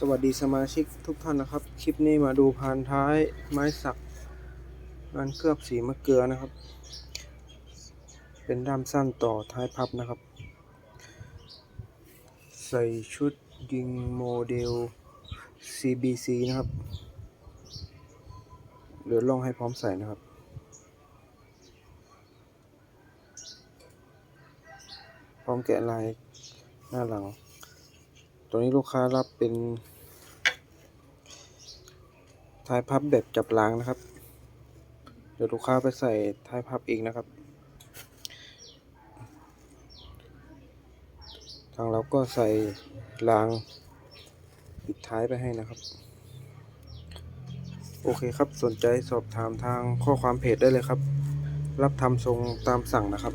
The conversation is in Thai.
สวัสดีสมาชิกทุกท่านนะครับ คลิปนี้มาดูพานท้ายไม้สักงานเคลือบสีมะเกลือนะครับ เป็นด้ามสั้นต่อท้ายพับนะครับ ใส่ชุดยิงโมเดล CBC นะครับ เดือดล่องให้พร้อมใส่นะครับพร้อมแกะลายหน้าหลัง ตัวนี้ลูกค้ารับเป็นท้ายพับแบบจับล้างนะครับ เดี๋ยวลูกค้าไปใส่ท้ายพับอีกนะครับ ทางเราก็ใส่รางปิดท้ายไปให้นะครับ โอเคครับสนใจสอบถามทางข้อความเพจได้เลยครับ รับทำทรงตามสั่งนะครับ